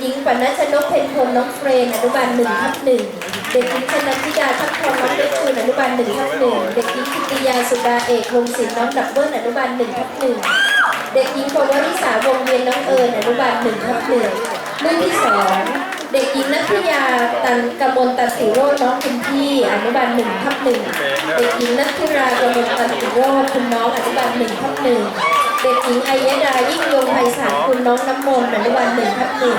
หญิงปนัชนกเพนพลน้องเฟรนอนุบาลหนึ่งทับหนึ่งเด็กหญิงชนันทิดาทัพทองน้องเล็กคูณอนุบาลหนึ่งทับหนึ่งเด็กหญิงกิติยาสุดาเอกวงศิลป์น้องดับเบิลอนุบาลหนึ่งทับหนึ่งเด็กหญิงปวริสาวงเวียนน้องเอิญอนุบาลหนึ่งทับหนึ่งรุ่นที่สองเด็กหญิงนัทยาตันกมลตันติโรจน้องคุณพี่อนุบาลหนึ่งทับหนึ่งเด็กหญิงนัทธิรากมลตันติโรจน์คุณน้องอนุบาลหนึ่งทับหนึ่ง ด็กหญิงไอยดายิ่งยงไพศาลคุณน้องน้ำมนต์อนุบาลหนึ่งทับหนึ่ง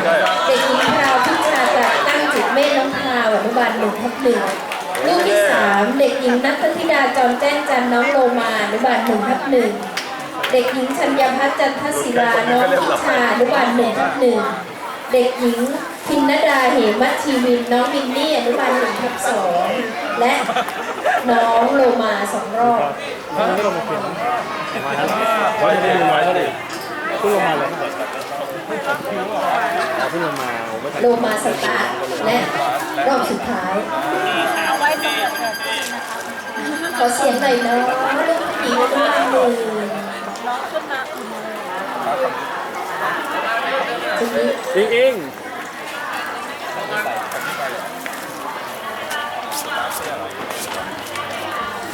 เด็กหญิงพราวพิชาจากตั้งจิตเมฆน้องพราวอนุบาลหนึ่งทับหนึ่งลูกที่สามเด็กหญิงนัทธิดาจอมแจ้งจันทร์น้องโลมาอนุบาลหนึ่งทับหนึ่งเด็กหญิงชัญญพัฒน์จันทศิลาน้องพิชาอนุบาลหนึ่งทับหนึ่งเด็กหญิงพินนดาเหมัชชีวินน้องมินนี่อนุบาลหนึ่งทับสองและน้องโลมาสองรอบ เขาจะได้ดูน้อยเท่าไหร่เพิ่งลงมาเลยอ๋อเพิ่งลงมาผมไม่ทันโลมาสตาร์ทและรอบสุดท้ายขอเสียงหน่อยเนาะลูกผู้หญิงอนุบาลหนึ่งทีนี้อิงอิง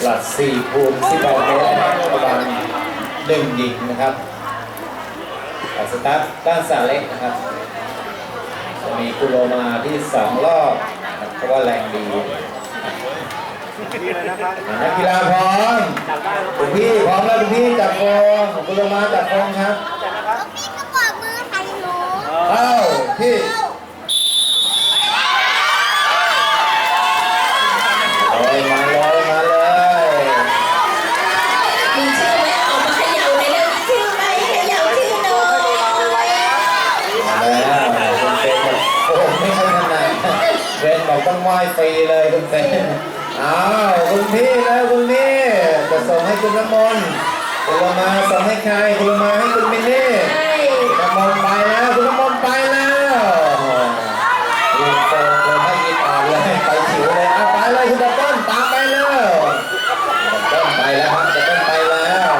หลัดสี่ภูมิสิบแปดเมตรนะครับประมาณ หนึ่งหญิงนะครับหลัดสตาร์ทด้านสาเล็กนะครับจะมีกุโลมาที่สองรอบนะครับเพราะว่าแรงดีนักกีฬาพร้อมคุณพี่พร้อมแล้วคุณพี่จับฟองกุโลมาจับฟองครับ พี่ก็บอกมือใครหนู เอ้าพี่ลอยมาเลยมาเลย มีชื่อไหมออกมาเขย่าเลยแล้วมีชื่อไหมเขย่าชื่อหน่อย มาแล้วคุณเฟนบอกโอ้โหไม่ค่อยถนัดเฟน บอกต้องไหว้ฟรีเลยคุณเฟนอ้าวคุณพี่แล้วคุณนี่จะส่งให้คุณน้ำมนต์คุณละมาส่งให้ใครคุณละมาให้คุณมินนี่ำมนต์ไปแล้วคุณน้ำมนต์ไปแล้วคุณเฟนเลยไม่ยินอ่อนเลยไปฉิวเลยเอาไปเลยคุณดับเบิ้ลตามไปเลยดับเบิ้ลไปแล้วครับดับเบิ้ลไปแล้ว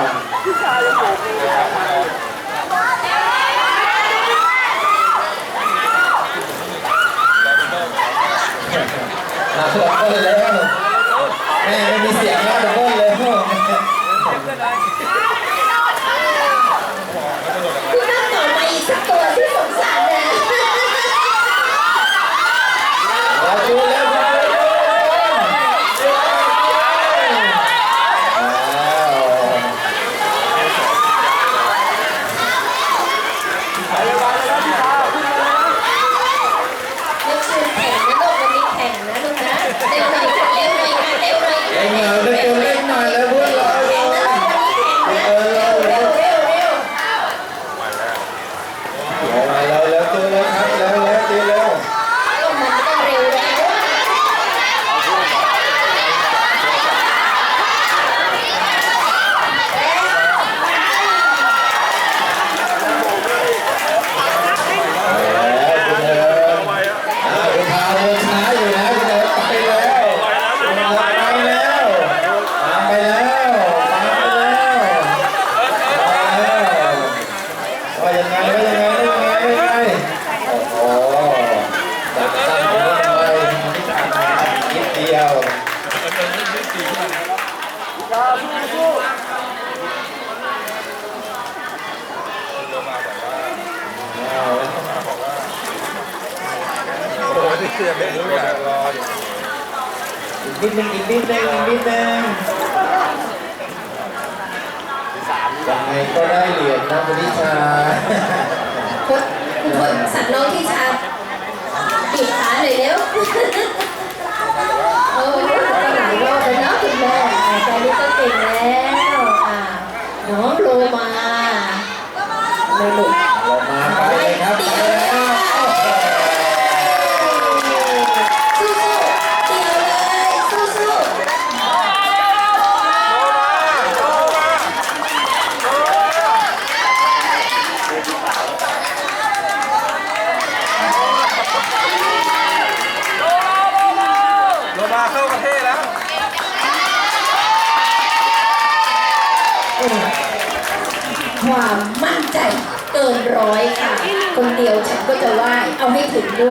มาดับเบิ้ลแล้วแม่ไม่มีเสียงแล้วดับเบิ้ลเลย คุณนั่งต่อมาอีกสักตัวที่สงสารนะ เราดูแล้วดูแล้วดูแล้ว ลูกชื่อแข่งนะลูกวันนี้แข่งนะลูกนะเร็วหน่อยค่ะเร็วหน่อยค่ะเร็วหน่อยค่ะ เล่นหน่อยเล่นเกมเล่นหน่อยแล้วเพื่อนเรา แข่งนะลูกวันนี้แข่งนะ เออ เร็วเร็วเร็วเร็ว เอามาแล้วแล้วเจอแล้วครับแล้วแล้วเจอแล้ว ก็มันก็เร็วแล้วอะ แล้วคุณเอิญอ่าคุณพาเดินช้าอยู่นะคุณเอิญไปแล้วคุณเอิญไปแล้วตามไปแล้วตามไปแล้วมาแล้วว่ายังไงว่ายังไงว่ายังไงว่ายังไงโอ้โหจับตั้งเรื่องไปนิดเดียว เอาแล้ว โอ้ยเสียเด็กเลยรออยู่ อีก นิดนึงอีกนิดนึงอีกนิดนึงยังไงก็ได้เหรียญนะคุณนิชาคุณคุณคนสั่นน้องที่ชาบีบขาหน่อยเร็วโอ้ยก็หลายรอบเลยเนาะคุณแม่ตอนนี้ก็เก่งแล้วอ่าน้องโลมาไม่หลุด เรามาไปเลยครับไปแล้ว สู้ๆเดียวเลยสู้ๆ ลงมาเข้าประเทศแล้ว ความมั่นใจเกินร้อยค่ะ คนเดียวฉันก็จะไหว้เอาให้ถึงด้วย